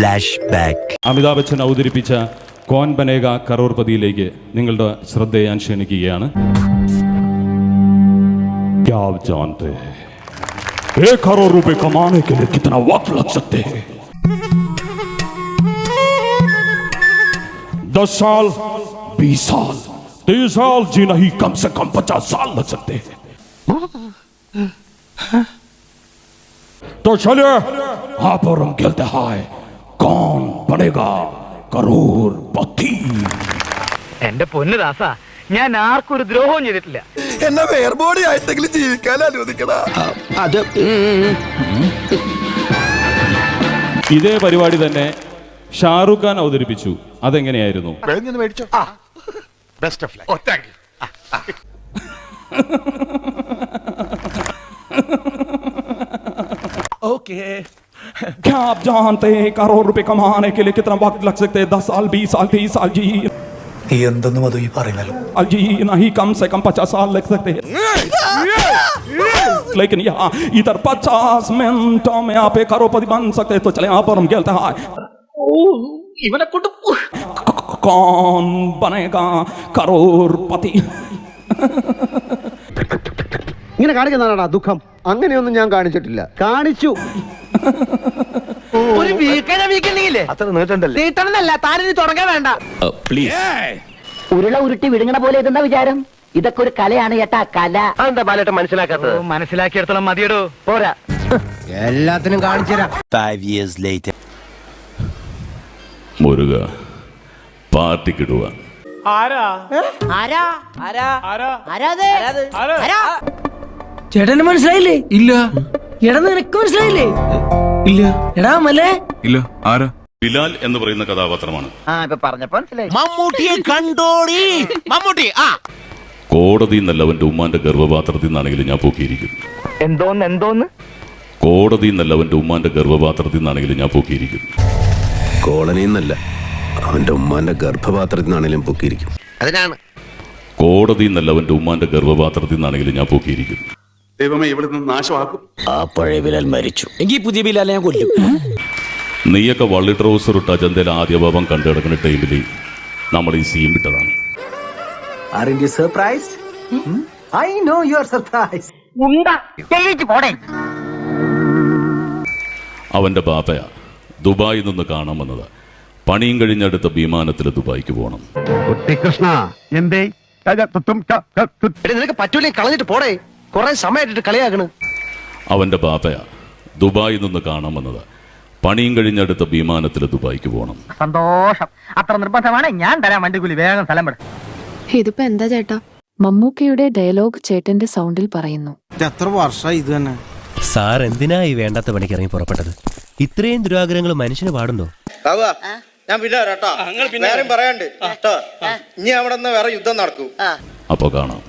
Flash back Amitabh Bachchan അവതരിപ്പിച്ച കോൻ ബനേഗ കറോർപതിയിലേക്ക് നിങ്ങളുടെ ശ്രദ്ധ ഞാൻ ക്ഷണിക്കുകയാണ് क्या आप जानते हैं एक करोड़ रुपए कमाने के लिए कितना वक्त लग सकते हैं दस साल बीस साल तीस साल जी नहीं कम से कम पचास साल लग सकते हैं तो चलिए यहाँ पर हम खेलते हैं कौन बनेगा करोड़पति എന്റെ പൊന്ന് ദാസ ഞാൻ ആർക്കും ഒരു ദ്രോഹവും ചെയ്തിട്ടില്ല എന്നെ വേർബോഡി ആയിട്ടെങ്കിലും ജീവിക്കാൻ അനുവദിക്കണ ഇതേ പരിപാടി തന്നെ ഷാറുഖ് ഖാൻ അവതരിപ്പിച്ചു അതെങ്ങനെയായിരുന്നു ബെസ്റ്റ് ഓഫ് ലൈഫ് क्या आप जानते हैं करोड़ रुपए कमाने के लिए कितना वक्त लग सकते हैं दस साल बीस साल तीस साल जी നീ എന്തെന്നും അത് ഈ പറയുന്നല്ലോ साल जी नहीं कम से कम पचास साल लग सकते हैं लेकिन यहाँ इधर पचास मिनटों में आप एक करोड़पति बन सकते हैं तो चले यहाँ पर हम खेलते हैं ഇവനെ കൊണ്ട് कौन बनेगा करोड़पति ഇങ്ങനെ കാണിക്കുന്നതാണോ ദുഃഖം അങ്ങനെയൊന്നും ഞാൻ കാണിച്ചിട്ടില്ല കാണിച്ചു ഒരു വീക്കനെ വീക്കണ്ടെങ്കിലേ അത്ര നീട്ടണ്ടല്ലേ? നീട്ടണമെന്നല്ല താനിനി തുടങ്ങാൻ വേണ്ട. ഉരുള ഉരുട്ടി വിഴുങ്ങണ പോലെ ഇതെന്താ വിചാരം? ഇതൊക്കെ ഒരു കലയാണ് ചേട്ടാ കല. അതെന്താ ബാലേട്ടൻ മനസ്സിലാക്കാത്തത്? മനസ്സിലാക്കിയെടുത്തോളം മതിയടോ. പോരാ. എല്ലാത്തിനും കാണിച്ചു മുരുക പാർട്ടിക്കിടുക ചേട്ടന് മനസ്സിലായില്ലേ? ഇല്ല. എടാ നിനക്ക് മനസ്സിലായില്ലേ? ഇല്ല. എടാ മലേ. ഇല്ല. ആരാ? ബിലാൽ എന്ന് പറയുന്ന കഥാപാത്രമാണ്. ആ ഇപ്പൊ പറഞ്ഞപ്പോ മനസ്സിലായി. മമ്മൂട്ടിയെ കണ്ടോടി. മമ്മൂട്ടി ആ. കോടതി നല്ലവന്റെ ഉമ്മാന്റെ ഗർഭപാത്രത്തിൽ നിന്നാണെങ്കിലും ഞാൻ പൊക്കിയിരിക്കും എന്തോന്ന് എന്തോന്ന്? കോടതി നല്ലവന്റെ ഉമ്മാന്റെ ഗർഭപാത്രത്തിൽ നിന്നാണെങ്കിലും ഞാൻ പൊക്കിയിരിക്കും കോളനി എന്നല്ല അവന്റെ ഉമ്മാന്റെ ഗർഭപാത്രത്തിൽ നിന്നാണെങ്കിലും പൊക്കിയിരിക്കും അതിനാണ്. കോടതി നല്ലവന്റെ ഉമ്മാന്റെ ഗർഭപാത്രത്തിൽ നിന്നാണെങ്കിലും ഞാൻ പൊക്കിയിരിക്കും ദൈവമേ ഇവിടെ നിന്ന് നാശമാക്കും. ആ പഴയ ബിലാൽ മരിച്ചു. എങ്കിൽ പുതിയ ബില്ലാലെ ഞാൻ കൊല്ലും? നീയൊക്കെ വള്ളി ട്രൗസർ ഇട്ട അജന്തയിൽ ആദ്യ ഭാവം കണ്ടു കിടക്കുന്ന ടൈമിൽ നമ്മൾ ഈ സീൻ വിട്ടതാണ്. I know you are surprise ഉണ്ട ജയിച്ച് പോടേ. അവന്റെ ബാപ്പയാ ദുബായിൽ നിന്ന് കാണാൻ വന്നത്. പണിയും കഴിഞ്ഞടുത്ത വിമാനത്തിൽ ദുബായിക്ക് പോകണം കൃഷ്ണ എന്തേ? എടി നിനക്ക് പറ്റൂലേ കളഞ്ഞിട്ട് പോടേ. കൊറേ സമയമായിട്ട് കളിയാക്കണ്. അവന്റെ ബാപ്പയാ ദുബായിൽ നിന്ന് കാണാൻ വന്നത്. പണിയും കഴിഞ്ഞടുത്ത വിമാനത്തിൽ ദുബായിക്ക് പോകണം സന്തോഷം. അത്ര നിർബന്ധമാണ്. ഞാൻ തരാൻ വണ്ടിക്കുലി വേഗം സ്ഥലം വിടും. ഇതിപ്പോ എന്താ ചേട്ടാ? മമ്മൂക്കയുടെ ഡയലോഗ് ചേട്ടന്റെ സൗണ്ടിൽ പറയുന്നു. എത്ര വർഷം ഇത് തന്നെ? സാർ എന്തിനാ ഈ വേണ്ടാത്ത പണിക്ക് ഇറങ്ങി പുറപ്പെട്ടത്? ഇത്രയും ദുരാഗ്രഹങ്ങൾ മനുഷ്യന് പാടുണ്ടോ? ഞാൻ പിന്നെ വരാട്ടോ വേറെയും പറയാണ്ട് കേട്ടോ. ഇനി അവിടെ വേറെ യുദ്ധം നടക്കൂ. അപ്പോൾ കാണാം.